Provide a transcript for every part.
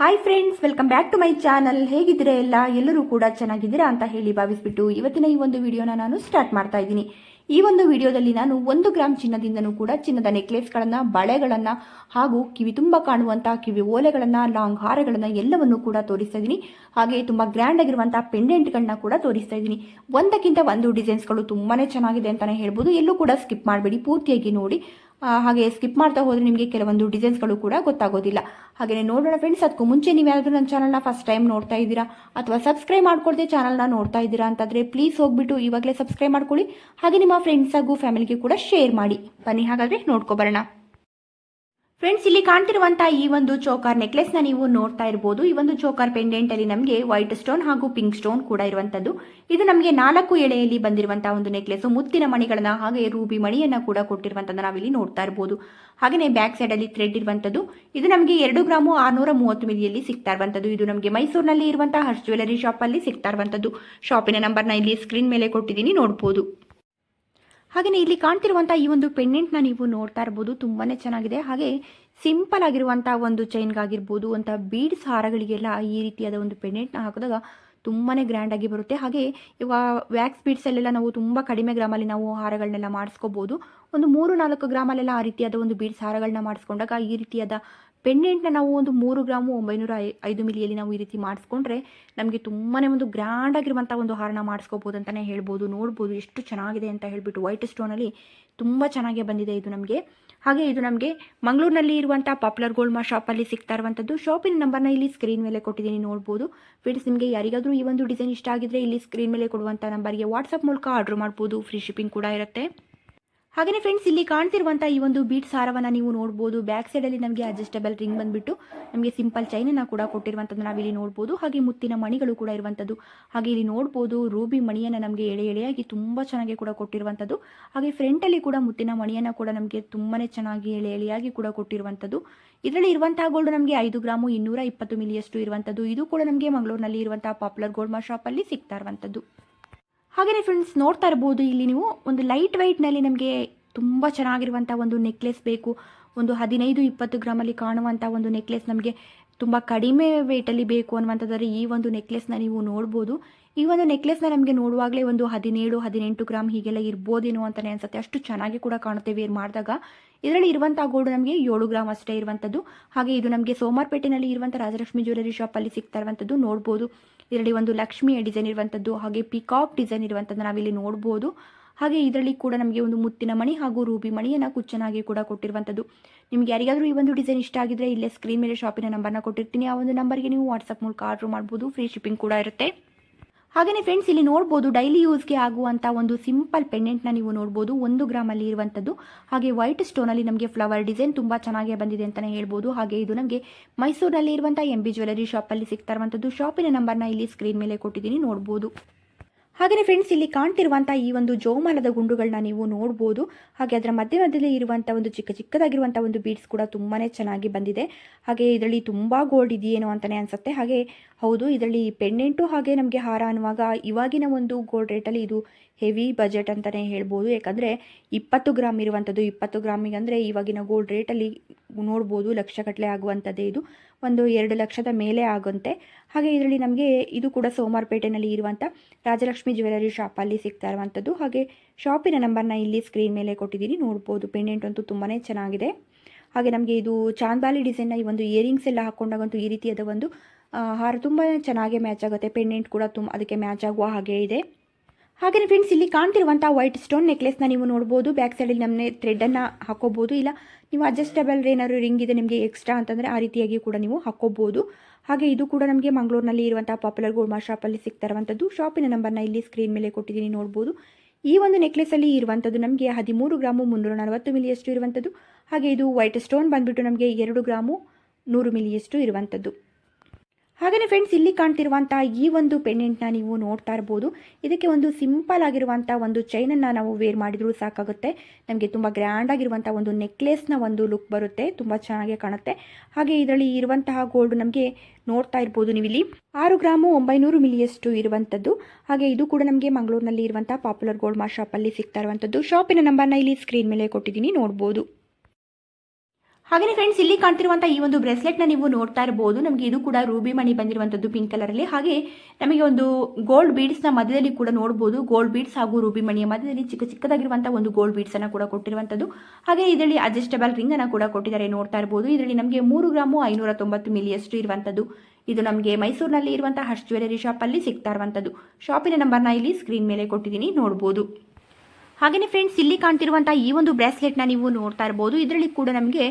Hi friends welcome back to my channel ಹೇಗಿದ್ರೆ ಎಲ್ಲ? ಎಲ್ಲರೂ ಕೂಡ ಚೆನ್ನಾಗಿದ್ದೀರಾ ಅಂತ ಹೇಳಿ ಭಾವಿಸ್ಬಿಟ್ಟು ಇವತ್ತಿನ ಈ ಒಂದು ವಿಡಿಯೋನ ನಾನು ಸ್ಟಾರ್ಟ್ ಮಾಡ್ತಾ ಇದ್ದೀನಿ. ಈ ಒಂದು ವಿಡಿಯೋದಲ್ಲಿ ನಾನು ಒಂದು ಗ್ರಾಮ್ ಚಿನ್ನದಿಂದನೂ ಕೂಡ ಚಿನ್ನದ ನೆಕ್ಲೆಸ್ಗಳನ್ನು, ಬಳೆಗಳನ್ನು ಹಾಗೂ ಕಿವಿ ತುಂಬ ಕಾಣುವಂಥ ಕಿವಿ ಓಲೆಗಳನ್ನು, ಲಾಂಗ್ ಹಾರಗಳನ್ನು ಎಲ್ಲವನ್ನೂ ಕೂಡ ತೋರಿಸ್ತಾ ಇದ್ದೀನಿ. ಹಾಗೆ ತುಂಬ ಗ್ರ್ಯಾಂಡ್ ಆಗಿರುವಂಥ ಪೆಂಡೆಂಟ್ಗಳನ್ನ ಕೂಡ ತೋರಿಸ್ತಾ ಇದ್ದೀನಿ. ಒಂದಕ್ಕಿಂತ ಒಂದು ಡಿಸೈನ್ಸ್ಗಳು ತುಂಬಾ ಚೆನ್ನಾಗಿದೆ ಅಂತಲೇ ಹೇಳ್ಬೋದು. ಎಲ್ಲೂ ಕೂಡ ಸ್ಕಿಪ್ ಮಾಡಬೇಡಿ. ಪೂರ್ತಿಯಾಗಿ ನೋಡಿ. ಹಾಗೆ ಸ್ಕಿಪ್ ಮಾಡ್ತಾ ಹೋದರೆ ನಿಮಗೆ ಕೆಲವೊಂದು ಡಿಸೈನ್ಸ್ಗಳು ಕೂಡ ಗೊತ್ತಾಗೋದಿಲ್ಲ. ಹಾಗೆ ನೋಡೋಣ ಫ್ರೆಂಡ್ಸ್ ಅದಕ್ಕೂ ಮುಂಚೆ ನೀವು ಯಾರಾದರೂ ನನ್ನ ಚಾನಲ್ನ ಫಸ್ಟ್ ಟೈಮ್ ನೋಡ್ತಾ ಇದ್ದೀರಾ, ಅಥವಾ ಸಬ್ಸ್ಕ್ರೈಬ್ ಮಾಡ್ಕೊಳ್ದೆ ಚಾನಲ್ನ ನೋಡ್ತಾ ಇದ್ದೀರಾ ಅಂತಂದರೆ ಪ್ಲೀಸ್ ಹೋಗ್ಬಿಟ್ಟು ಇವಾಗಲೇ ಸಬ್ಸ್ಕ್ರೈಬ್ ಮಾಡ್ಕೊಳ್ಳಿ, ಹಾಗೆ ನಿಮ್ಮ ಫ್ರೆಂಡ್ಸ್ ಹಾಗೂ ಫ್ಯಾಮಿಲಿಗೆ ಕೂಡ ಶೇರ್ ಮಾಡಿ. ಬನ್ನಿ ಹಾಗಾದರೆ ನೋಡ್ಕೊಬರೋಣ ಫ್ರೆಂಡ್ಸ್ ಇಲ್ಲಿ ಕಾಣ್ತಿರುವಂತಹ ಈ ಒಂದು ಚೋಕಾರ್ ನೆಕ್ಲೆಸ್ನ ನೀವು ನೋಡ್ತಾ ಇರಬಹುದು ಈ ಒಂದು ಚೋಕಾರ್ ಪೆಂಡೆಂಟ್ ಅಲ್ಲಿ ನಮಗೆ ವೈಟ್ ಸ್ಟೋನ್ ಹಾಗೂ ಪಿಂಕ್ ಸ್ಟೋನ್ ಕೂಡ ಇರುವಂತದ್ದು. ಇದು ನಮಗೆ ನಾಲ್ಕು ಎಳೆಯಲ್ಲಿ ಬಂದಿರುವಂತಹ ಒಂದು ನೆಕ್ಲೆಸ್ ಮುತ್ತಿನ ಮಣಿಗಳನ್ನ ಹಾಗೆ ರೂಬಿ ಮಣಿಯನ್ನ ಕೂಡ ಕೊಟ್ಟಿರುವಂತದ್ದು ನಾವಿಲ್ಲಿ ನೋಡ್ತಾ ಇರಬಹುದು ಹಾಗೆಯೇ ಬ್ಯಾಕ್ ಸೈಡ್ ಅಲ್ಲಿ ಥ್ರೆಡ್ ಇರುವಂತದ್ದು. ಇದು ನಮಗೆ ಎರಡು ಗ್ರಾಮು ಆರ್ನೂರ ಮೂವತ್ತು ಮಿಲಿಯಲ್ಲಿ ಸಿಗ್ತಾ ಇರುವಂತದ್ದು. ಇದು ನಮಗೆ ಮೈಸೂರಿನಲ್ಲಿ ಇರುವಂತಹ ಹರ್ಷ್ ಜ್ಯುವೆಲರಿ ಶಾಪ್ ಅಲ್ಲಿ ಸಿಗ್ತಾ ಇರುವಂತದ್ದು. ಶಾಪಿನ ನಂಬರ್ನ ಇಲ್ಲಿ ಸ್ಕ್ರೀನ್ ಮೇಲೆ ಕೊಟ್ಟಿದ್ದೀನಿ ನೋಡಬಹುದು ಹಾಗೆಯೇ ಇಲ್ಲಿ ಕಾಣ್ತಿರುವಂಥ ಈ ಒಂದು ಪೆಂಡೆಂಟ್ನ ನೀವು ನೋಡ್ತಾ ಇರ್ಬೋದು ತುಂಬಾ ಚೆನ್ನಾಗಿದೆ. ಹಾಗೆ ಸಿಂಪಲ್ ಆಗಿರುವಂಥ ಒಂದು ಚೈನ್ಗಾಗಿರ್ಬೋದು ಅಂತ ಬೀಡ್ಸ್ ಹಾರಗಳಿಗೆಲ್ಲ ಈ ರೀತಿಯಾದ ಒಂದು ಪೆಂಡೆಂಟ್ನ ಹಾಕಿದಾಗ ತುಂಬಾ ಗ್ರ್ಯಾಂಡಾಗಿ ಬರುತ್ತೆ. ಹಾಗೆ ಇವಾಗ ವ್ಯಾಕ್ಸ್ ಬೀಡ್ಸಲ್ಲೆಲ್ಲ ನಾವು ತುಂಬ ಕಡಿಮೆ ಗ್ರಾಮಲ್ಲಿ ನಾವು ಹಾರಗಳನ್ನೆಲ್ಲ ಮಾಡಿಸ್ಕೋಬೋದು. ಒಂದು ಮೂರು ನಾಲ್ಕು ಗ್ರಾಮಲ್ಲೆಲ್ಲ ಆ ರೀತಿಯಾದ ಒಂದು ಬೀಡ್ಸ್ ಹಾರಗಳನ್ನ ಮಾಡಿಸ್ಕೊಂಡಾಗ ಈ ರೀತಿಯಾದ ಪೆಂಡೆಂಟ್ನ ನಾವು ಒಂದು ಮೂರು ಗ್ರಾಮು ಒಂಬೈನೂರ ಐದು ಮಿಲಿಯಲ್ಲಿ ನಾವು ಈ ರೀತಿ ಮಾಡಿಸ್ಕೊಂಡ್ರೆ ನಮಗೆ ತುಂಬಾ ಒಂದು ಗ್ರ್ಯಾಂಡ್ ಆಗಿರುವಂಥ ಒಂದು ಹಾರನ ಮಾಡಿಸ್ಕೋಬೋದು ಅಂತಲೇ ಹೇಳ್ಬೋದು, ನೋಡ್ಬೋದು ಎಷ್ಟು ಚೆನ್ನಾಗಿದೆ ಅಂತ ಹೇಳಿಬಿಟ್ಟು ವೈಟ್ ಸ್ಟೋನಲ್ಲಿ ತುಂಬ ಚೆನ್ನಾಗಿ ಬಂದಿದೆ ಇದು ನಮಗೆ. ಹಾಗೆ ಇದು ನಮಗೆ ಮಂಗಳೂರಿನಲ್ಲಿ ಇರುವಂಥ ಪಾಪ್ಯುಲರ್ ಗೋಲ್ಡ್ ಮಾ ಶಾಪಲ್ಲಿ ಸಿಗ್ತಾ ಇರುವಂಥದ್ದು ಶಾಪಿನ ನಂಬರ್ನ ಇಲ್ಲಿ ಸ್ಕ್ರೀನ್ ಮೇಲೆ ಕೊಟ್ಟಿದ್ದೀನಿ, ನೋಡ್ಬೋದು. ಫ್ರೆಂಡ್ಸ್ ನಿಮಗೆ ಯಾರಿಗಾದರೂ ಈ ಒಂದು ಡಿಸೈನ್ ಇಷ್ಟ ಆಗಿದ್ರೆ ಇಲ್ಲಿ ಸ್ಕ್ರೀನ್ ಮೇಲೆ ಕೊಡುವಂಥ ನಂಬರ್ಗೆ ವಾಟ್ಸಪ್ ಮೂಲಕ ಆರ್ಡ್ರ್ ಮಾಡ್ಬೋದು. ಫ್ರೀ ಶಿಪ್ಪಿಂಗ್ ಕೂಡ ಇರುತ್ತೆ. ಹಾಗೆಯೇ ಫ್ರೆಂಡ್ಸ್ ಇಲ್ಲಿ ಕಾಣ್ತಿರುವಂತಹ ಈ ಒಂದು ಬೀಟ್ ಸಾರವನ್ನು ನೀವು ನೋಡಬಹುದು ಬ್ಯಾಕ್ ಸೈಡ್ ಅಲ್ಲಿ ನಮಗೆ ಅಡ್ಜಸ್ಟಬಲ್ ರಿಂಗ್ ಬಂದ್ಬಿಟ್ಟು ನಮಗೆ ಸಿಂಪಲ್ ಚೈನನ್ನು ಕೂಡ ಕೊಟ್ಟಿರುವಂಥದ್ದು ನಾವಿಲ್ಲಿ ನೋಡಬಹುದು ಹಾಗೆ ಮುತ್ತಿನ ಮಣಿಗಳು ಕೂಡ ಇರುವಂಥದ್ದು ಹಾಗೆ ಇಲ್ಲಿ ನೋಡಬಹುದು ರೂಬಿ ಮಣಿಯನ್ನು ನಮಗೆ ಎಳೆ ಎಳೆಯಾಗಿ ತುಂಬಾ ಚೆನ್ನಾಗಿ ಕೂಡ ಕೊಟ್ಟಿರುವಂಥದ್ದು ಹಾಗೆ ಫ್ರಂಟಲ್ಲಿ ಕೂಡ ಮುತ್ತಿನ ಮಣಿಯನ್ನು ಕೂಡ ನಮಗೆ ತುಂಬಾನೇ ಚೆನ್ನಾಗಿ ಎಳೆ ಎಳೆಯಾಗಿ ಕೂಡ ಕೊಟ್ಟಿರುವಂಥದ್ದು ಇದರಲ್ಲಿ ಇರುವಂತಹ ಗೋಲ್ಡ್ ನಮಗೆ ಐದು ಗ್ರಾಮು ಇನ್ನೂರ ಇಪ್ಪತ್ತು ಮಿಲಿಯಷ್ಟು ಇರುವಂಥದ್ದು ಇದು ಕೂಡ ನಮಗೆ ಮಂಗಳೂರಿನಲ್ಲಿ ಇರುವಂತಹ ಪಾಪ್ಯುಲರ್ ಗೋಲ್ಡ್ ಮಾ ಅಲ್ಲಿ ಸಿಗ್ತಾ ಇರುವಂಥದ್ದು ಹಾಗೆಯೇ ಫ್ರೆಂಡ್ಸ್ ನೋಡ್ತಾ ಇರ್ಬೋದು. ಇಲ್ಲಿ ನೀವು ಒಂದು ಲೈಟ್ ವೆಯ್ಟ್ನಲ್ಲಿ ನಮಗೆ ತುಂಬ ಚೆನ್ನಾಗಿರುವಂಥ ಒಂದು ನೆಕ್ಲೆಸ್ ಬೇಕು. ಒಂದು ಹದಿನೈದು, ಇಪ್ಪತ್ತು ಗ್ರಾಮಲ್ಲಿ ಕಾಣುವಂಥ ಒಂದು ನೆಕ್ಲೆಸ್ ನಮಗೆ ತುಂಬ ಕಡಿಮೆ ವೇಟಲ್ಲಿ ಬೇಕು ಅನ್ನುವಂಥದ್ದರೆ ಈ ಒಂದು ನೆಕ್ಲೆಸ್ನ ನೀವು ನೋಡ್ಬೋದು. ಈ ಒಂದು ನೆಕ್ಲೆಸ್ನ ನಮಗೆ ನೋಡುವಾಗಲೇ ಒಂದು ಹದಿನೇಳು, ಹದಿನೆಂಟು ಗ್ರಾಮ್ ಹೀಗೆಲ್ಲ ಇರ್ಬೋದೇನೋ ಅಂತಲೇ ಅನ್ಸುತ್ತೆ. ಅಷ್ಟು ಚೆನ್ನಾಗಿ ಕೂಡ ಕಾಣುತ್ತೆ ವೇರ್ ಮಾಡಿದಾಗ. ಇದರಲ್ಲಿ ಇರುವಂತಹ ಗೋಲ್ಡ್ ನಮಗೆ ಏಳು ಗ್ರಾಮ್ ಅಷ್ಟೇ ಇರುವಂಥದ್ದು ಹಾಗೆ ಇದು ನಮಗೆ ಸೋಮಾರ್ಪೇಟೆನಲ್ಲಿ ಇರುವಂಥ ರಾಜಲಕ್ಷ್ಮಿ ಜ್ಯುವೆಲರಿ ಶಾಪಲ್ಲಿ ಸಿಗ್ತಾ ಇರುವಂಥದ್ದು ನೋಡ್ಬೋದು. ಇದರಲ್ಲಿ ಒಂದು ಲಕ್ಷ್ಮಿಯ ಡಿಸೈನ್ ಇರುವಂಥದ್ದು ಹಾಗೆ ಪಿಕಾಕ್ ಡಿಸೈನ್ ಇರುವಂಥದ್ದು ನಾವಿಲ್ಲಿ ನೋಡ್ಬೋದು. ಹಾಗೆ ಇದರಲ್ಲಿ ಕೂಡ ನಮಗೆ ಒಂದು ಮುತ್ತಿನ ಮಣಿ ಹಾಗೂ ರೂಬಿ ಮಣಿಯನ್ನು ಕುಚ್ಚನಾಗಿ ಕೂಡ ಕೊಟ್ಟಿರುವಂಥದ್ದು ನಿಮ್ಗೆ ಯಾರಿಗಾದರೂ ಈ ಒಂದು ಡಿಸೈನ್ ಇಷ್ಟ ಆಗಿದ್ರೆ ಇಲ್ಲೇ ಸ್ಕ್ರೀನ್ ಮೇಲೆ ಶಾಪಿನ ನಂಬರ್ನ ಕೊಟ್ಟಿರ್ತೀನಿ. ಆ ಒಂದು ನಂಬರ್ಗೆ ನೀವು ವಾಟ್ಸಪ್ ಮೂಲಕ ಆರ್ಡರ್ ಮಾಡ್ಬೋದು. ಫ್ರೀ ಶಿಪ್ಪಿಂಗ್ ಕೂಡ ಇರುತ್ತೆ. ಹಾಗೆಯೇ ಫ್ರೆಂಡ್ಸ್ ಇಲ್ಲಿ ನೋಡ್ಬೋದು ಡೈಲಿ ಯೂಸ್ಗೆ ಆಗುವಂಥ ಒಂದು ಸಿಂಪಲ್ ಪೆಂಡೆಂಟ್ನ ನೀವು ನೋಡ್ಬೋದು. ಒಂದು ಗ್ರಾಮಲ್ಲಿ ಇರುವಂಥದ್ದು ಹಾಗೆ ವೈಟ್ ಸ್ಟೋನಲ್ಲಿ ನಮಗೆ ಫ್ಲವರ್ ಡಿಸೈನ್ ತುಂಬ ಚೆನ್ನಾಗಿ ಬಂದಿದೆ ಅಂತಲೇ ಹೇಳ್ಬೋದು. ಹಾಗೆ ಇದು ನಮಗೆ ಮೈಸೂರಿನಲ್ಲಿ ಇರುವಂಥ ಎಂ ಬಿ ಜ್ಯುವೆಲರಿ ಶಾಪಲ್ಲಿ ಸಿಗ್ತಾ ಇರುವಂಥದ್ದು ಶಾಪಿನ ನಂಬರ್ನ ಇಲ್ಲಿ ಸ್ಕ್ರೀನ್ ಮೇಲೆ ಕೊಟ್ಟಿದ್ದೀನಿ, ನೋಡ್ಬೋದು. ಹಾಗೆಯೇ ಫ್ರೆಂಡ್ಸ್ ಇಲ್ಲಿ ಕಾಣ್ತಿರುವಂಥ ಈ ಒಂದು ಜೋಮಾನದ ಗುಂಡುಗಳನ್ನ ನೀವು ನೋಡ್ಬೋದು. ಹಾಗೆ ಅದರ ಮಧ್ಯ ಮಧ್ಯದಲ್ಲಿ ಇರುವಂಥ ಒಂದು ಚಿಕ್ಕ ಚಿಕ್ಕದಾಗಿರುವಂಥ ಒಂದು ಬೀಡ್ಸ್ ಕೂಡ ತುಂಬಾ ಚೆನ್ನಾಗಿ ಬಂದಿದೆ. ಹಾಗೆ ಇದರಲ್ಲಿ ತುಂಬ ಗೋಲ್ಡ್ ಇದೆಯೇನೋ ಅಂತಲೇ ಅನಿಸುತ್ತೆ. ಹಾಗೆ ಹೌದು, ಇದರಲ್ಲಿ ಪೆಂಡೆಂಟು ಹಾಗೆ ನಮಗೆ ಹಾರ ಅನ್ನುವಾಗ ಇವಾಗಿನ ಒಂದು ಗೋಲ್ಡ್ ರೇಟಲ್ಲಿ ಇದು ಹೆವಿ ಬಜೆಟ್ ಅಂತಲೇ ಹೇಳ್ಬೋದು. ಯಾಕಂದರೆ ಇಪ್ಪತ್ತು ಗ್ರಾಮ್ ಇರುವಂಥದ್ದು ಇಪ್ಪತ್ತು ಗ್ರಾಮಿಗೆ ಅಂದರೆ ಇವಾಗಿನ ಗೋಲ್ಡ್ ರೇಟಲ್ಲಿ ನೋಡ್ಬೋದು ಲಕ್ಷಗಟ್ಟಲೆ ಆಗುವಂಥದ್ದೇ ಇದು. ಒಂದು ಎರಡು ಲಕ್ಷದ ಮೇಲೆ ಆಗುತ್ತೆ. ಹಾಗೆ ಇದರಲ್ಲಿ ನಮಗೆ ಇದು ಕೂಡ ಸೋಮಾರ್ಪೇಟೆನಲ್ಲಿ ಇರುವಂಥ ರಾಜಲಕ್ಷ್ಮಿ ಜ್ಯುವೆಲರಿ ಶಾಪಲ್ಲಿ ಸಿಗ್ತಾ ಇರುವಂಥದ್ದು. ಹಾಗೆ ಶಾಪಿನ ನಂಬರ್ನ ಇಲ್ಲಿ ಸ್ಕ್ರೀನ್ ಮೇಲೆ ಕೊಟ್ಟಿದ್ದೀನಿ. ನೋಡ್ಬೋದು, ಪೆಂಡೆಂಟ್ ಅಂತೂ ತುಂಬಾ ಚೆನ್ನಾಗಿದೆ. ಹಾಗೆ ನಮಗೆ ಇದು ಚಾಂದಾಲಿ ಡಿಸೈನ್ನ ಈ ಒಂದು ಇಯರಿಂಗ್ಸ್ ಎಲ್ಲ ಹಾಕ್ಕೊಂಡಾಗಂತೂ ಈ ರೀತಿಯಾದ ಒಂದು ಹಾರ ತುಂಬ ಚೆನ್ನಾಗಿ ಮ್ಯಾಚ್ ಆಗುತ್ತೆ. ಪೆಂಡೆಂಟ್ ಕೂಡ ತುಂಬ ಅದಕ್ಕೆ ಮ್ಯಾಚ್ ಆಗುವ ಹಾಗೆ ಇದೆ. ಹಾಗೆಯೇ ಫ್ರೆಂಡ್ಸ್ ಇಲ್ಲಿ ಕಾಣ್ತಿರುವಂಥ ವೈಟ್ ಸ್ಟೋನ್ ನೆಕ್ಲೆಸ್ನ ನೀವು ನೋಡ್ಬೋದು. ಬ್ಯಾಕ್ ಸೈಡಲ್ಲಿ ನಮ್ಮನೆ ಥ್ರೆಡನ್ನು ಹಾಕೋಬೋದು. ಇಲ್ಲ, ನೀವು ಅಡ್ಜಸ್ಟೇಬಲ್ ಏನಾದ್ರು ರಿಂಗ್ ಇದೆ ನಿಮಗೆ ಎಕ್ಸ್ಟ್ರಾ ಅಂತಂದರೆ ಆ ರೀತಿಯಾಗಿ ಕೂಡ ನೀವು ಹಾಕೋಬೋದು. ಹಾಗೆ ಇದು ಕೂಡ ನಮಗೆ ಮಂಗಳೂರಿನಲ್ಲಿ ಇರುವಂಥ ಪಾಪ್ಯುಲರ್ ಗೋಲ್ಡ್ ಶಾಪಲ್ಲಿ ಸಿಗ್ತಾ ಇರುವಂಥದ್ದು ಶಾಪಿನ ನಂಬರ್ನ ಇಲ್ಲಿ ಸ್ಕ್ರೀನ್ ಮೇಲೆ ಕೊಟ್ಟಿದ್ದೀನಿ, ನೋಡ್ಬೋದು. ಈ ಒಂದು ನೆಕ್ಲೆಸಲ್ಲಿ ಇರುವಂಥದ್ದು ನಮಗೆ ಹದಿಮೂರು ಗ್ರಾಮು ಮುನ್ನೂರ ನಲವತ್ತು ಮಿಲಿಯಷ್ಟು ಇರುವಂಥದ್ದು ಹಾಗೆ ಇದು ವೈಟ್ ಸ್ಟೋನ್ ಬಂದುಬಿಟ್ಟು ನಮಗೆ ಎರಡು ಗ್ರಾಮು ನೂರು ಮಿಲಿಯಷ್ಟು ಇರುವಂಥದ್ದು ಹಾಗೆಯೇ ಫ್ರೆಂಡ್ಸ್ ಇಲ್ಲಿ ಕಾಣ್ತಿರುವಂಥ ಈ ಒಂದು ಪೆಂಡೆಂಟ್ನ ನೀವು ನೋಡ್ತಾ ಇರ್ಬೋದು. ಇದಕ್ಕೆ ಒಂದು ಸಿಂಪಲ್ ಆಗಿರುವಂಥ ಒಂದು ಚೈನನ್ನು ನಾವು ವೇರ್ ಮಾಡಿದರೂ ಸಾಕಾಗುತ್ತೆ. ನಮಗೆ ತುಂಬ ಗ್ರ್ಯಾಂಡ್ ಆಗಿರುವಂಥ ಒಂದು ನೆಕ್ಲೆಸ್ನ ಒಂದು ಲುಕ್ ಬರುತ್ತೆ. ತುಂಬ ಚೆನ್ನಾಗಿ ಕಾಣುತ್ತೆ. ಹಾಗೆ ಇದರಲ್ಲಿ ಇರುವಂತಹ ಗೋಲ್ಡ್ ನಮಗೆ ನೋಡ್ತಾ ಇರ್ಬೋದು ನೀವು ಇಲ್ಲಿ ಆರು ಗ್ರಾಮು ಒಂಬೈನೂರು ಮಿಲಿಯಷ್ಟು ಇರುವಂಥದ್ದು ಹಾಗೆ ಇದು ಕೂಡ ನಮಗೆ ಮಂಗಳೂರಿನಲ್ಲಿ ಇರುವಂಥ ಪಾಪ್ಯುಲರ್ ಗೋಲ್ಡ್ ಮಾ ಶಾಪಲ್ಲಿ ಸಿಗ್ತಾ ಇರುವಂಥದ್ದು ಶಾಪಿನ ನಂಬರ್ನ ಇಲ್ಲಿ ಸ್ಕ್ರೀನ್ ಮೇಲೆ ಕೊಟ್ಟಿದ್ದೀನಿ, ನೋಡ್ಬೋದು. ಹಾಗೆ ಫ್ರೆಂಡ್ಸ್ ಇಲ್ಲಿ ಕಾಣ್ತಿರುವಂಥ ಈ ಒಂದು ಬ್ರೆಸ್ಲೆಟ್ನ ನೀವು ನೋಡ್ತಾ ಇರಬಹುದು ನಮಗೆ ಇದು ಕೂಡ ರೂಬಿ ಮಣಿ ಬಂದಿರುವಂಥದ್ದು ಪಿಂಕ್ ಕಲರ್ ಅಲ್ಲಿ. ಹಾಗೆ ನಮಗೆ ಒಂದು ಗೋಲ್ಡ್ ಬೀಡ್ಸ್ನ ಮಧ್ಯದಲ್ಲಿ ಕೂಡ ನೋಡ್ಬೋದು. ಗೋಲ್ಡ್ ಬೀಡ್ಸ್ ಹಾಗೂ ರೂಬಿ ಮಣಿಯ ಮಧ್ಯದಲ್ಲಿ ಚಿಕ್ಕ ಚಿಕ್ಕದಾಗಿರುವಂಥ ಒಂದು ಗೋಲ್ಡ್ ಬೀಡ್ಸ್ ಅನ್ನ ಕೂಡ ಕೊಟ್ಟಿರುವಂಥದ್ದು ಹಾಗೆ ಇದರಲ್ಲಿ ಅಡ್ಜಸ್ಟಬಲ್ ರಿಂಗ್ ಅನ್ನ ಕೂಡ ಕೊಟ್ಟಿದ್ದಾರೆ ನೋಡ್ತಾ ಇರಬಹುದು ಇದರಲ್ಲಿ ನಮಗೆ ಮೂರು ಗ್ರಾಮು ಐನೂರ ತೊಂಬತ್ತು ಮಿಲಿಯಷ್ಟು ಇರುವಂಥದ್ದು ಇದು ನಮಗೆ ಮೈಸೂರಿನಲ್ಲಿ ಇರುವಂತಹ ಹರ್ಷ್ ಜ್ಯುವೆಲರಿ ಅಲ್ಲಿ ಸಿಗ್ತಾ ಇರುವಂಥದ್ದು ಶಾಪಿನ ನಂಬರ್ನ ಇಲ್ಲಿ ಸ್ಕ್ರೀನ್ ಮೇಲೆ ಕೊಟ್ಟಿದ್ದೀನಿ ನೋಡಬಹುದು ಹಾಗೆಯೇ ಫ್ರೆಂಡ್ಸ್ ಇಲ್ಲಿ ಕಾಣ್ತಿರುವಂತಹ ಈ ಒಂದು ಬ್ರೇಸ್ಲೆಟ್ನ ನೀವು ನೋಡ್ತಾ ಇರಬಹುದು ಇದರಲ್ಲಿ ಕೂಡ ನಮಗೆ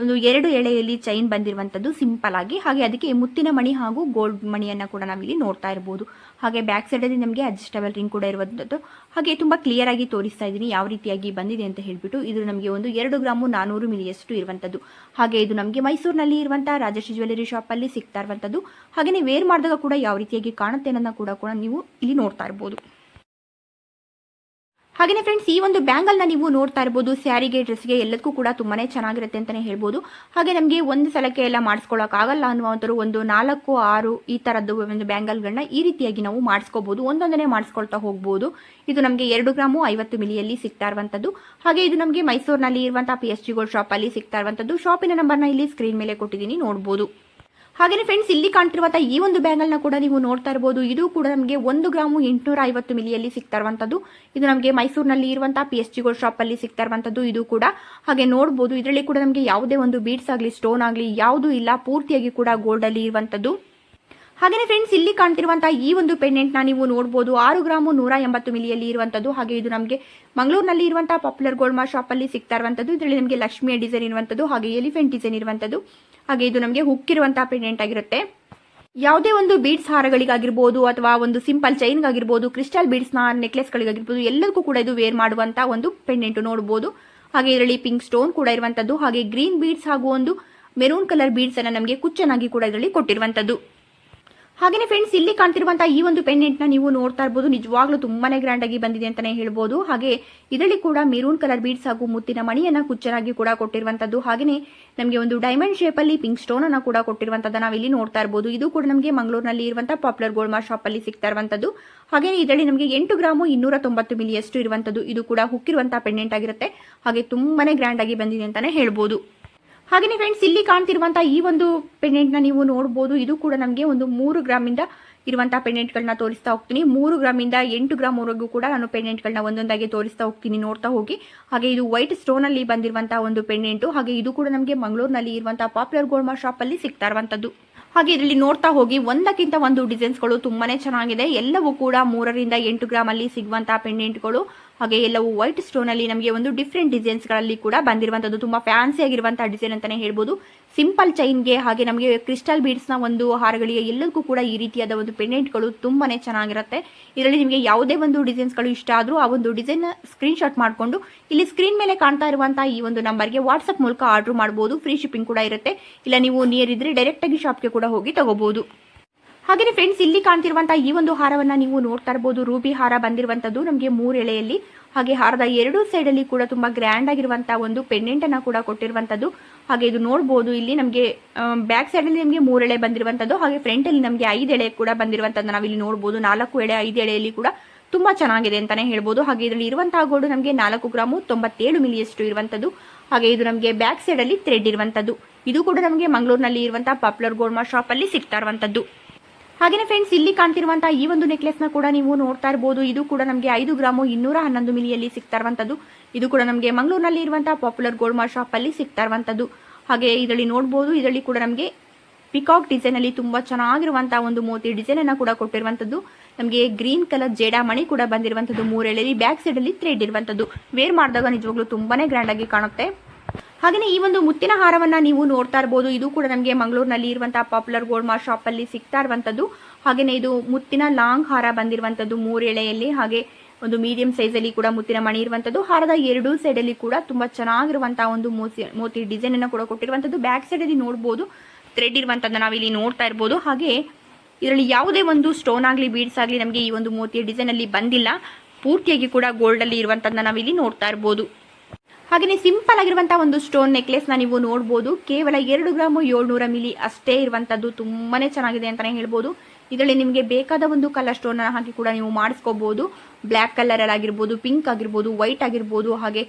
ಒಂದು ಎರಡು ಎಳೆಯಲ್ಲಿ ಚೈನ್ ಬಂದಿರುವಂಥದ್ದು ಸಿಂಪಲ್ ಆಗಿ, ಹಾಗೆ ಅದಕ್ಕೆ ಮುತ್ತಿನ ಮಣಿ ಹಾಗೂ ಗೋಲ್ಡ್ ಮಣಿಯನ್ನು ಕೂಡ ನಾವಿಲ್ಲಿ ನೋಡ್ತಾ ಇರ್ಬೋದು. ಹಾಗೆ ಬ್ಯಾಕ್ ಸೈಡಲ್ಲಿ ನಮಗೆ ಅಡ್ಜಸ್ಟಬಲ್ ರಿಂಗ್ ಕೂಡ ಇರುವಂಥದ್ದು. ಹಾಗೆ ತುಂಬ ಕ್ಲಿಯರ್ ಆಗಿ ತೋರಿಸ್ತಾ ಇದ್ದೀನಿ ಯಾವ ರೀತಿಯಾಗಿ ಬಂದಿದೆ ಅಂತ ಹೇಳ್ಬಿಟ್ಟು, ಇದು ನಮಗೆ ಒಂದು ಎರಡು ಗ್ರಾಮು ನಾನೂರು ಮಿಲಿಯಷ್ಟು ಇರುವಂಥದ್ದು. ಹಾಗೆ ಇದು ನಮಗೆ ಮೈಸೂರಿನಲ್ಲಿ ಇರುವಂಥ ರಾಜಶ್ರೀ ಜ್ಯುವೆಲರಿ ಶಾಪಲ್ಲಿ ಸಿಗ್ತಾ ಇರುವಂಥದ್ದು. ಹಾಗೆಯೇ ವೇರ್ ಮಾಡಿದಾಗ ಕೂಡ ಯಾವ ರೀತಿಯಾಗಿ ಕಾಣುತ್ತೆ ಅನ್ನೋದನ್ನ ಕೂಡ ಕೂಡ ನೀವು ಇಲ್ಲಿ ನೋಡ್ತಾ ಇರ್ಬೋದು. ಹಾಗೆಯೇ ಫ್ರೆಂಡ್ಸ್ ಈ ಒಂದು ಬ್ಯಾಂಗಲ್ನ ನೀವು ನೋಡ್ತಾ ಇರ್ಬೋದು, ಸ್ಯಾರಿಗೆ ಡ್ರೆಸ್ಗೆ ಎಲ್ಲದಕ್ಕೂ ಕೂಡ ತುಂಬಾನೇ ಚೆನ್ನಾಗಿರುತ್ತೆ ಅಂತಲೇ ಹೇಳ್ಬೋದು. ಹಾಗೆ ನಮಗೆ ಒಂದು ಸಲಕ್ಕೆ ಎಲ್ಲ ಮಾಡಿಸ್ಕೊಳ್ಳೋಕ್ಕಾಗಲ್ಲ ಅನ್ನುವಂಥವ್ರು ಒಂದು ನಾಲ್ಕು, ಆರು ಈ ಥರದ್ದು ಒಂದು ಬ್ಯಾಂಗಲ್ಗಳನ್ನ ಈ ರೀತಿಯಾಗಿ ನಾವು ಮಾಡಿಸ್ಕೋಬಹುದು ಒಂದೊಂದನೇ ಮಾಡಿಸ್ಕೊಳ್ತಾ ಹೋಗ್ಬೋದು. ಇದು ನಮಗೆ ಎರಡು ಗ್ರಾಮು ಐವತ್ತು ಮಿಲಿಯಲ್ಲಿ ಸಿಗ್ತಾ ಇರುವಂಥದ್ದು. ಹಾಗೆ ಇದು ನಮಗೆ ಮೈಸೂರಿನಲ್ಲಿ ಇರುವಂತಹ ಪಿ ಎಸ್ ಜಿ ಗೋಲ್ಡ್ ಶಾಪಲ್ಲಿ ಸಿಗ್ತಾ ಇರುವಂಥದ್ದು. ಶಾಪಿನ ನಂಬರ್ನ ಇಲ್ಲಿ ಸ್ಕ್ರೀನ್ ಮೇಲೆ ಕೊಟ್ಟಿದ್ದೀನಿ, ನೋಡ್ಬೋದು. ಹಾಗೆಯೇ ಫ್ರೆಂಡ್ಸ್ ಇಲ್ಲಿ ಕಾಣ್ತಿರುವಂಥ ಈ ಒಂದು ಬ್ಯಾಂಗಲ್ನ ಕೂಡ ನೀವು ನೋಡ್ತಾ ಇರ್ಬೋದು. ಇದು ಕೂಡ ನಮಗೆ ಒಂದು ಗ್ರಾಮು ಎಂಟುನೂರ ಐವತ್ತು ಮಿಲಿಯಲ್ಲಿ ಸಿಗ್ತಾ ಇರುವಂಥದ್ದು ಇದು ನಮಗೆ ಮೈಸೂರಿನಲ್ಲಿ ಇರುವಂತಹ ಪಿ ಎಸ್ ಜಿ ಗೋಲ್ಡ್ ಶಾಪಲ್ಲಿ ಸಿಗ್ತಾ ಇರುವಂಥದ್ದು ಇದು ಕೂಡ. ಹಾಗೆ ನೋಡ್ಬೋದು, ಇದರಲ್ಲಿ ಕೂಡ ನಮಗೆ ಯಾವುದೇ ಒಂದು ಬೀಡ್ಸ್ ಆಗಲಿ ಸ್ಟೋನ್ ಆಗಲಿ ಯಾವುದೂ ಇಲ್ಲ. ಪೂರ್ತಿಯಾಗಿ ಕೂಡ ಗೋಲ್ಡಲ್ಲಿ ಇರುವಂಥದ್ದು ಹಾಗೆಯೇ ಫ್ರೆಂಡ್ಸ್ ಇಲ್ಲಿ ಕಾಣ್ತಿರುವಂತಹ ಈ ಒಂದು ಪೆಂಡೆಂಟ್ನ ನೀವು ನೋಡಬಹುದು ಆರು ಗ್ರಾಮು ನೂರ ಎಂಬತ್ತು ಮಿಲಿಯಲ್ಲಿ ಇರುವಂಥದ್ದು ಹಾಗೆ ಇದು ನಮಗೆ ಮಂಗಳೂರಿನಲ್ಲಿ ಇರುವಂತಹ ಪಾಪ್ಯುಲರ್ ಗೋಲ್ಡ್ ಮಾ ಶಾಪಲ್ಲಿ ಸಿಗ್ತಾ ಇರುವಂಥದ್ದು ಇದರಲ್ಲಿ ನಮಗೆ ಲಕ್ಷ್ಮಿಯ ಡಿಸೈನ್ ಇರುವಂಥದ್ದು ಹಾಗೆ ಎಲಿಫೆಂಟ್ ಡಿಸೈನ್ ಇರುವಂಥದ್ದು ಹಾಗೆ ಇದು ನಮಗೆ ಹುಕ್ಕಿರುವಂತಹ ಪೆಂಡೆಂಟ್ ಆಗಿರುತ್ತೆ. ಯಾವುದೇ ಒಂದು ಬೀಡ್ಸ್ ಹಾರಗಳಿಗಾಗಿರ್ಬೋದು ಅಥವಾ ಒಂದು ಸಿಂಪಲ್ ಚೈನ್ಗಾಗಿರ್ಬೋದು ಕ್ರಿಸ್ಟಲ್ ಬೀಡ್ಸ್ನ ನೆಕ್ಲೆಸ್ಗಳಿಗಾಗಿರ್ಬೋದು ಎಲ್ಲದಕ್ಕೂ ಕೂಡ ಇದು ವೇರ್ ಮಾಡುವಂತಹ ಒಂದು ಪೆಂಡೆಂಟ್ ನೋಡ್ಬೋದು. ಹಾಗೆ ಇದರಲ್ಲಿ ಪಿಂಕ್ ಸ್ಟೋನ್ ಕೂಡ ಇರುವಂತದ್ದು, ಹಾಗೆ ಗ್ರೀನ್ ಬೀಡ್ಸ್ ಹಾಗೂ ಒಂದು ಮೆರೂನ್ ಕಲರ್ ಬೀಡ್ಸ್ ಅನ್ನ ನಮಗೆ ಕುಚ್ಚನಾಗಿ ಕೂಡ ಇದರಲ್ಲಿ ಕೊಟ್ಟಿರುವಂಥದ್ದು ಹಾಗೆಯೇ ಫ್ರೆಂಡ್ಸ್ ಇಲ್ಲಿ ಕಾಣ್ತಿರುವಂತಹ ಈ ಒಂದು ಪೆಂಡೆಂಟ್ನ ನೀವು ನೋಡ್ತಾ ಇರಬಹುದು ನಿಜವಾಗ್ಲೂ ತುಂಬಾನೇ ಗ್ರ್ಯಾಂಡ್ ಆಗಿ ಬಂದಿದೆ ಅಂತಾನೆ ಹೇಳ್ಬೋದು. ಹಾಗೆ ಇದರಲ್ಲಿ ಕೂಡ ಮೆರೂನ್ ಕಲರ್ ಬೀಡ್ಸ್ ಹಾಗೂ ಮುತ್ತಿನ ಮಣಿಯನ್ನ ಕುಚ್ಚರಾಗಿ ಕೂಡ ಕೊಟ್ಟಿರುವಂತದ್ದು. ಹಾಗೆಯೇ ನಮಗೆ ಒಂದು ಡೈಮಂಡ್ ಶೇಪ್ ಅಲ್ಲಿ ಪಿಂಕ್ ಸ್ಟೋನ್ ಅನ್ನ ಕೂಡ ಕೊಟ್ಟಿರುವಂತದ್ದು ನಾವು ಇಲ್ಲಿ ನೋಡ್ತಾ ಇರಬಹುದು ಇದು ಕೂಡ ನಮಗೆ ಮಂಗಳೂರಿನಲ್ಲಿ ಇರುವಂತಹ ಪಾಪ್ಯುಲರ್ ಗೋಲ್ಡ್ ಮಾರ್ ಶಾಪ್ ಅಲ್ಲಿ ಸಿಗ್ತಾ ಇರುವಂತದ್ದು. ಹಾಗೆ ಇದರಲ್ಲಿ ನಮಗೆ ಎಂಟು ಗ್ರಾಮು ಇನ್ನೂರ ತೊಂಬತ್ತು ಮಿಲಿಯಷ್ಟು ಇರುವಂತದ್ದು. ಇದು ಕೂಡ ಹುಕ್ಕಿರುವಂತಹ ಪೆಂಡೆಂಟ್ ಆಗಿರುತ್ತೆ. ಹಾಗೆ ತುಂಬಾನೇ ಗ್ರ್ಯಾಂಡ್ ಆಗಿ ಬಂದಿದೆ ಅಂತಾನೆ ಹೇಳ್ಬೋದು. ಹಾಗೆಯೇ ಫ್ರೆಂಡ್ಸ್ ಇಲ್ಲಿ ಕಾಣ್ತಿರುವಂತಹ ಈ ಒಂದು ಪೆಂಡೆಂಟ್ನ ನೀವು ನೋಡಬಹುದು ಇದು ಕೂಡ ನಮಗೆ ಒಂದು ಮೂರು ಗ್ರಾಮಿಂದ ಇರುವಂತಹ ಪೆಂಡೆಂಟ್ಗಳನ್ನ ತೋರಿಸ್ತಾ ಹೋಗ್ತೀನಿ. ಮೂರು ಗ್ರಾಮಿಂದ ಎಂಟು ಗ್ರಾಮ್ವರೆಗೂ ಕೂಡ ನಾನು ಪೆಂಡೆಂಟ್ಗಳನ್ನ ಒಂದೊಂದಾಗಿ ತೋರಿಸ್ತಾ ಹೋಗ್ತೀನಿ, ನೋಡ್ತಾ ಹೋಗಿ. ಹಾಗೆ ಇದು ವೈಟ್ ಸ್ಟೋನಲ್ಲಿ ಬಂದಿರುವಂತಹ ಒಂದು ಪೆಂಡೆಂಟು ಹಾಗೆ ಇದು ಕೂಡ ನಮಗೆ ಮಂಗಳೂರಿನಲ್ಲಿ ಇರುವಂತಹ ಪಾಪ್ಯುಲರ್ ಗೋಲ್ಮಾ ಶಾಪಲ್ಲಿ ಸಿಗ್ತಾ ಇರುವಂಥದ್ದು ಹಾಗೆ ಇದರಲ್ಲಿ ನೋಡ್ತಾ ಹೋಗಿ, ಒಂದಕ್ಕಿಂತ ಒಂದು ಡಿಸೈನ್ಸ್ಗಳು ತುಂಬಾನೇ ಚೆನ್ನಾಗಿದೆ. ಎಲ್ಲವೂ ಕೂಡ ಮೂರರಿಂದ ಎಂಟು ಗ್ರಾಮ್ ಅಲ್ಲಿ ಸಿಗುವಂತಹ ಪೆಂಡೆಂಟ್ಗಳು ಹಾಗೆ ಎಲ್ಲವೂ ವೈಟ್ ಸ್ಟೋನ್ ಅಲ್ಲಿ ನಮಗೆ ಒಂದು ಡಿಫ್ರೆಂಟ್ ಡಿಸೈನ್ಸ್ಗಳಲ್ಲಿ ಕೂಡ ಬಂದಿರುವಂತದ್ದು. ತುಂಬಾ ಫ್ಯಾನ್ಸಿ ಆಗಿರುವಂತಹ ಡಿಸೈನ್ ಅಂತಾನೆ ಹೇಳ್ಬೋದು. ಸಿಂಪಲ್ ಚೈನ್ಗೆ ಹಾಗೆ ನಮಗೆ ಕ್ರಿಸ್ಟಲ್ ಬೀಡ್ಸ್ನ ಒಂದು ಹಾರಗಳಿಗೆ ಎಲ್ಲದಕ್ಕೂ ಕೂಡ ಈ ರೀತಿಯಾದ ಒಂದು ಪೆಂಡೆಂಟ್ಗಳು ತುಂಬಾನೇ ಚೆನ್ನಾಗಿರುತ್ತೆ. ಇದರಲ್ಲಿ ನಿಮಗೆ ಯಾವುದೇ ಒಂದು ಡಿಸೈನ್ಸ್ಗಳು ಇಷ್ಟ ಆದ್ರೂ ಆ ಒಂದು ಡಿಸೈನ್ ಸ್ಕ್ರೀನ್ ಶಾಟ್ ಮಾಡಿಕೊಂಡು ಇಲ್ಲಿ ಸ್ಕ್ರೀನ್ ಮೇಲೆ ಕಾಣ್ತಾ ಇರುವಂತಹ ಈ ಒಂದು ನಂಬರ್ಗೆ ವಾಟ್ಸ್ಆಪ್ ಮೂಲಕ ಆರ್ಡರ್ ಮಾಡಬಹುದು ಫ್ರೀ ಶಿಪ್ಪಿಂಗ್ ಕೂಡ ಇರುತ್ತೆ. ಇಲ್ಲ ನೀವು ನಿಯರ್ ಇದ್ರೆ ಡೈರೆಕ್ಟ್ ಆಗಿ ಶಾಪ್ಗೆ ಕೂಡ ಹೋಗಿ ತಗೋಬಹುದು ಹಾಗೆಯೇ ಫ್ರೆಂಡ್ಸ್ ಇಲ್ಲಿ ಕಾಣ್ತಿರುವಂತಹ ಈ ಒಂದು ಹಾರವನ್ನ ನೀವು ನೋಡ್ತಾ ಇರಬಹುದು ರೂಬಿ ಹಾರ ಬಂದಿರುವಂತದ್ದು ನಮಗೆ ಮೂರು ಎಳೆಯಲ್ಲಿ. ಹಾಗೆ ಹಾರದ ಎರಡು ಸೈಡ್ ಅಲ್ಲಿ ಕೂಡ ತುಂಬಾ ಗ್ರ್ಯಾಂಡ್ ಆಗಿರುವಂತಹ ಒಂದು ಪೆಂಡೆಂಟ್ ಅನ್ನ ಕೂಡ ಕೊಟ್ಟಿರುವಂತದ್ದು. ಹಾಗೆ ಇದು ನೋಡಬಹುದು ಇಲ್ಲಿ ನಮಗೆ ಬ್ಯಾಕ್ ಸೈಡ್ ಅಲ್ಲಿ ನಮಗೆ ಮೂರು ಎಳೆ ಬಂದಿರುವಂತದ್ದು. ಹಾಗೆ ಫ್ರಂಟ್ ಅಲ್ಲಿ ನಮಗೆ ಐದು ಎಳೆ ಕೂಡ ಬಂದಿರುವಂತದ್ದು ನಾವು ಇಲ್ಲಿ ನೋಡಬಹುದು ನಾಲ್ಕು ಎಳೆ, ಐದು ಎಳೆಯಲ್ಲಿ ಕೂಡ ತುಂಬಾ ಚೆನ್ನಾಗಿದೆ ಅಂತಾನೆ ಹೇಳ್ಬೋದು. ಹಾಗೆ ಇದರಲ್ಲಿ ಇರುವಂತಹ ಗೋಡು ನಮಗೆ ನಾಲ್ಕು ಗ್ರಾಮು ತೊಂಬತ್ತೇಳು ಮಿಲಿಯಷ್ಟು ಇರುವಂತದ್ದು. ಹಾಗೆ ಇದು ನಮಗೆ ಬ್ಯಾಕ್ ಸೈಡ್ ಅಲ್ಲಿ ಥ್ರೆಡ್ ಇರುವಂತದ್ದು. ಇದು ಕೂಡ ನಮಗೆ ಮಂಗಳೂರಿನಲ್ಲಿ ಇರುವಂತಹ ಪಾಪ್ಯುಲರ್ ಗೋಲ್ಮಾ ಶಾಪ್ ಅಲ್ಲಿ ಸಿಗ್ತಾ ಇರುವಂತದ್ದು. ಹಾಗೆಯೇ ಫ್ರೆಂಡ್ಸ್ ಇಲ್ಲಿ ಕಾಣ್ತಿರುವಂತಹ ಈ ಒಂದು ನೆಕ್ಲೆಸ್ನ ಕೂಡ ನೀವು ನೋಡ್ತಾ ಇರಬಹುದು ಇದು ಕೂಡ ನಮಗೆ ಐದು ಗ್ರಾಮು ಇನ್ನೂರ ಹನ್ನೊಂದು ಮಿಲಿಯಲ್ಲಿ ಸಿಗ್ತಾ ಇರುವಂತದ್ದು. ಇದು ಕೂಡ ನಮಗೆ ಮಂಗಳೂರಿನಲ್ಲಿ ಇರುವಂತಹ ಪಾಪ್ಯುಲರ್ ಗೋಲ್ಡ್ ಮಾರ್ ಶಾಪ್ ಅಲ್ಲಿ ಸಿಗ್ತಾ ಇರುವಂತದ್ದು. ಹಾಗೆ ಇದರಲ್ಲಿ ನೋಡಬಹುದು ಇದರಲ್ಲಿ ಕೂಡ ನಮಗೆ ಪಿಕಾಕ್ ಡಿಸೈನ್ ಅಲ್ಲಿ ತುಂಬಾ ಚೆನ್ನಾಗಿರುವಂತಹ ಒಂದು ಮೋತಿ ಡಿಸೈನ್ ಅನ್ನ ಕೂಡ ಕೊಟ್ಟಿರುವಂತದ್ದು. ನಮಗೆ ಗ್ರೀನ್ ಕಲರ್ ಜೇಡಾ ಮಣಿ ಕೂಡ ಬಂದಿರುವಂತದ್ದು. ಮೂರೆಳೆಯಲ್ಲಿ ಬ್ಯಾಕ್ ಸೈಡ್ ಅಲ್ಲಿ ಥ್ರೆಡ್ ಇರುವಂತದ್ದು. ವೇರ್ ಮಾಡಿದಾಗ ನಿಜವಾಗ್ಲೂ ತುಂಬಾನೇ ಗ್ರ್ಯಾಂಡ್ ಆಗಿ ಕಾಣುತ್ತೆ. ಹಾಗೆಯೇ ಈ ಒಂದು ಮುತ್ತಿನ ಹಾರವನ್ನ ನೀವು ನೋಡ್ತಾ ಇರಬಹುದು ಇದು ಕೂಡ ನಮಗೆ ಮಂಗಳೂರಿನಲ್ಲಿ ಇರುವಂತಹ ಪಾಪ್ಯುಲರ್ ಗೋಲ್ಡ್ ಮಾರ್ ಶಾಪ್ ಅಲ್ಲಿ ಸಿಗ್ತಾ ಇರುವಂತದ್ದು. ಹಾಗೆಯೇ ಇದು ಮುತ್ತಿನ ಲಾಂಗ್ ಹಾರ ಬಂದಿರುವಂತದ್ದು ಮೂರೆಳೆಯಲ್ಲಿ ಹಾಗೆ ಒಂದು ಮೀಡಿಯಂ ಸೈಜ್ ಅಲ್ಲಿ ಕೂಡ ಮುತ್ತಿನ ಮಣಿ ಇರುವಂತದ್ದು. ಹಾರದ ಎರಡೂ ಸೈಡ್ ಅಲ್ಲಿ ಕೂಡ ತುಂಬಾ ಚೆನ್ನಾಗಿರುವಂತಹ ಒಂದು ಮೋತಿ ಮೋತಿ ಡಿಸೈನ್ ಅನ್ನ ಕೂಡ ಕೊಟ್ಟಿರುವಂತದ್ದು. ಬ್ಯಾಕ್ ಸೈಡ್ ಅಲ್ಲಿ ನೋಡಬಹುದು ಥ್ರೆಡ್ ಇರುವಂತದ್ದು ನಾವು ಇಲ್ಲಿ ನೋಡ್ತಾ ಇರಬಹುದು ಹಾಗೆ ಇದರಲ್ಲಿ ಯಾವುದೇ ಒಂದು ಸ್ಟೋನ್ ಆಗಲಿ ಬೀಡ್ಸ್ ಆಗಲಿ ನಮಗೆ ಈ ಒಂದು ಮೋತಿಯ ಡಿಸೈನ್ ಅಲ್ಲಿ ಬಂದಿಲ್ಲ. ಪೂರ್ತಿಯಾಗಿ ಕೂಡ ಗೋಲ್ಡ್ ಅಲ್ಲಿ ಇರುವಂತದ್ದನ್ನ ನಾವಿಲ್ಲಿ ನೋಡ್ತಾ ಇರಬಹುದು ಹಾಗೆಯೇ ಸಿಂಪಲ್ ಆಗಿರುವಂತಹ ಒಂದು ಸ್ಟೋನ್ ನೆಕ್ಲೆಸ್ನ ನೀವು ನೋಡಬಹುದು ಕೇವಲ ಎರಡು ಗ್ರಾಮು ಏಳ್ನೂರ ಮಿಲಿ ಅಷ್ಟೇ ಇರುವಂತದ್ದು ತುಂಬಾನೇ ಚೆನ್ನಾಗಿದೆ ಅಂತಾನೆ ಹೇಳ್ಬೋದು. ಇದರಲ್ಲಿ ನಿಮಗೆ ಬೇಕಾದ ಒಂದು ಕಲರ್ ಸ್ಟೋನ್ ಹಾಕಿ ಕೂಡ ನೀವು ಮಾಡಿಸ್ಕೋಬಹುದು ಕಲರ್ ಆಗಿರ್ಬೋದು ಪಿಂಕ್ ಆಗಿರ್ಬೋದು ವೈಟ್ ಆಗಿರ್ಬೋದು, ಹಾಗೆ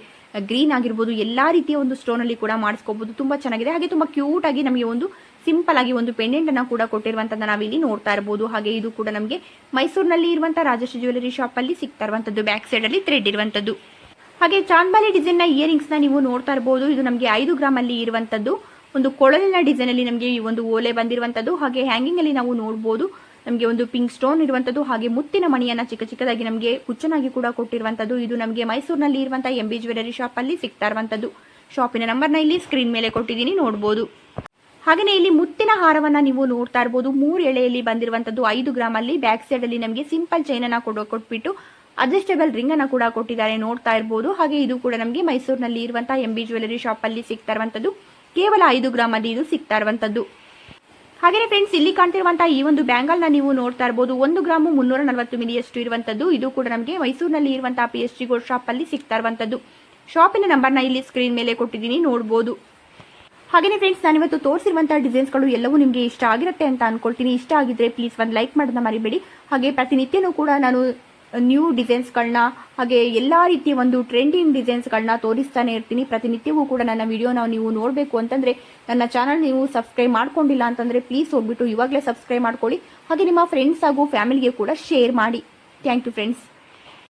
ಗ್ರೀನ್ ಆಗಿರ್ಬೋದು, ಎಲ್ಲಾ ರೀತಿಯ ಒಂದು ಸ್ಟೋನ್ ಅಲ್ಲಿ ಕೂಡ ಮಾಡಿಸ್ಕೋಬಹುದು ತುಂಬಾ ಚೆನ್ನಾಗಿದೆ. ಹಾಗೆ ತುಂಬಾ ಕ್ಯೂಟ್ ಆಗಿ ನಮಗೆ ಒಂದು ಸಿಂಪಲ್ ಆಗಿ ಒಂದು ಪೆಂಡೆಂಟ್ ಅನ್ನ ಕೂಡ ಕೊಟ್ಟಿರುವಂತದ್ದು ನಾವಿಲ್ಲಿ ನೋಡ್ತಾ ಇರಬಹುದು ಹಾಗೆ ಇದು ಕೂಡ ನಮಗೆ ಮೈಸೂರಿನಲ್ಲಿ ಇರುವಂತಹ ರಾಜಶ್ರೀ ಜ್ಯುವೆಲರಿ ಶಾಪ್ ಅಲ್ಲಿ ಸಿಗ್ತಾ ಇರುವಂತದ್ದು. ಬ್ಯಾಕ್ ಸೈಡ್ ಅಲ್ಲಿ ಥ್ರೆಡ್ ಇರುವಂತದ್ದು. ಹಾಗೆ ಚಾಂದ್ಬಾಲಿ ಡಿಸೈನ್ನ ಇಯರಿಂಗ್ಸ್ನ ನೀವು ನೋಡ್ತಾ ಇರಬಹುದು ಇದು ನಮಗೆ ಐದು ಗ್ರಾಮ್ ಅಲ್ಲಿ ಇರುವಂತದ್ದು. ಒಂದು ಕೊಳಲಿನ ಡಿಸೈನ್ ಅಲ್ಲಿ ನಮಗೆ ಈ ಒಂದು ಓಲೆ ಬಂದಿರುವಂತದ್ದು. ಹಾಗೆ ಹ್ಯಾಂಗಿಂಗ್ ಅಲ್ಲಿ ನಾವು ನೋಡಬಹುದು ನಮಗೆ ಒಂದು ಪಿಂಕ್ ಸ್ಟೋನ್ ಇರುವಂತದ್ದು. ಹಾಗೆ ಮುತ್ತಿನ ಮಣಿಯನ್ನ ಚಿಕ್ಕ ಚಿಕ್ಕದಾಗಿ ನಮಗೆ ಕುಚ್ಚನಾಗಿ ಕೂಡ ಕೊಟ್ಟಿರುವಂತದ್ದು. ಇದು ನಮಗೆ ಮೈಸೂರಿನಲ್ಲಿ ಇರುವಂತಹ ಎಂ ಬಿ ಜ್ಯುವೆಲರಿ ಶಾಪ್ ಅಲ್ಲಿ ಸಿಗ್ತಾ ಇರುವಂತದ್ದು. ಶಾಪಿನ ನಂಬರ್ನ ಇಲ್ಲಿ ಸ್ಕ್ರೀನ್ ಮೇಲೆ ಕೊಟ್ಟಿದ್ದೀನಿ. ನೋಡಬಹುದು ಹಾಗೆಯೇ ಇಲ್ಲಿ ಮುತ್ತಿನ ಹಾರವನ್ನ ನೀವು ನೋಡ್ತಾ ಇರಬಹುದು ಮೂರು ಎಳೆಯಲ್ಲಿ ಬಂದಿರುವಂತದ್ದು ಐದು ಗ್ರಾಮ್ ಅಲ್ಲಿ. ಬ್ಯಾಕ್ ಸೈಡ್ ಅಲ್ಲಿ ನಮಗೆ ಸಿಂಪಲ್ ಚೈನ್ ಅನ್ನ ಕೊಡೋ ಕೊಟ್ಬಿಟ್ಟು ಅಡ್ಜಸ್ಟೇಬಲ್ ರಿಂಗ್ ಅನ್ನ ಕೂಡ ಕೊಟ್ಟಿದ್ದಾರೆ, ನೋಡ್ತಾ ಇರಬಹುದು ಹಾಗೆ ಇದು ಕೂಡ ನಮಗೆ ಮೈಸೂರಿನಲ್ಲಿ ಇರುವಂತಹ ಎಂ ಬಿ ಜ್ಯುವೆಲರಿ ಶಾಪ್ ಅಲ್ಲಿ ಸಿಗ್ತಾ ಇರುವಂತದ್ದು ಕೇವಲ ಐದು ಗ್ರಾಮ್ ಅಲ್ಲಿ ಇದು ಸಿಗ್ತಾ ಇರುವಂತದ್ದು ಹಾಗೆಯೇ ಫ್ರೆಂಡ್ಸ್ ಇಲ್ಲಿ ಕಾಣ್ತಿರುವಂತಹ ಈ ಒಂದು ಬ್ಯಾಂಗಲ್ನ ನೀವು ನೋಡ್ತಾ ಇರಬಹುದು ಒಂದು ಗ್ರಾಮು ಮುನ್ನೂರ ನಲವತ್ತು ಮಿಲಿಯಷ್ಟು ಇರುವಂತದ್ದು ಇದು ಕೂಡ ನಮಗೆ ಮೈಸೂರಿನಲ್ಲಿ ಇರುವಂತಹ P H G gold shop ಅಲ್ಲಿ ಸಿಗ್ತಾ ಇರುವಂತದ್ದು ಶಾಪಿನ ನಂಬರ್ನ ಇಲ್ಲಿ ಸ್ಕ್ರೀನ್ ಮೇಲೆ ಕೊಟ್ಟಿದ್ದೀನಿ ನೋಡಬಹುದು ಹಾಗೆಯೇ ಫ್ರೆಂಡ್ಸ್ ನಾನು ಇವತ್ತು ತೋರಿಸಿರುವಂತಹ ಡಿಸೈನ್ಸ್ಗಳು ಎಲ್ಲವೂ ನಿಮಗೆ ಇಷ್ಟ ಆಗಿರುತ್ತೆ ಅಂತ ಅನ್ಕೊಳ್ತೀನಿ. ಇಷ್ಟ ಆಗಿದ್ರೆ ಪ್ಲೀಸ್ ಒಂದು ಲೈಕ್ ಮಾಡೋದನ್ನ ಮರಿಬೇಡಿ. ಹಾಗೆ ಪ್ರತಿನಿತ್ಯನೂ ಕೂಡ ನಾನು ನ್ಯೂ ಡಿಸೈನ್ಸ್ಗಳನ್ನ ಹಾಗೆ ಎಲ್ಲ ರೀತಿಯ ಒಂದು ಟ್ರೆಂಡಿಂಗ್ ಡಿಸೈನ್ಸ್ಗಳನ್ನ ತೋರಿಸ್ತಾನೆ ಇರ್ತೀನಿ. ಪ್ರತಿನಿತ್ಯವೂ ಕೂಡ ನನ್ನ ವಿಡಿಯೋನ ನೀವು ನೋಡಬೇಕು ಅಂತಂದರೆ, ನನ್ನ ಚಾನಲ್ ನೀವು ಸಬ್ಸ್ಕ್ರೈಬ್ ಮಾಡ್ಕೊಂಡಿಲ್ಲ ಅಂತಂದರೆ ಪ್ಲೀಸ್ ಹೋಗ್ಬಿಟ್ಟು ಇವಾಗಲೇ ಸಬ್ಸ್ಕ್ರೈಬ್ ಮಾಡ್ಕೊಳ್ಳಿ. ಹಾಗೆ ನಿಮ್ಮ ಫ್ರೆಂಡ್ಸ್ ಹಾಗೂ ಫ್ಯಾಮಿಲಿಗೆ ಕೂಡ ಶೇರ್ ಮಾಡಿ. Thank you friends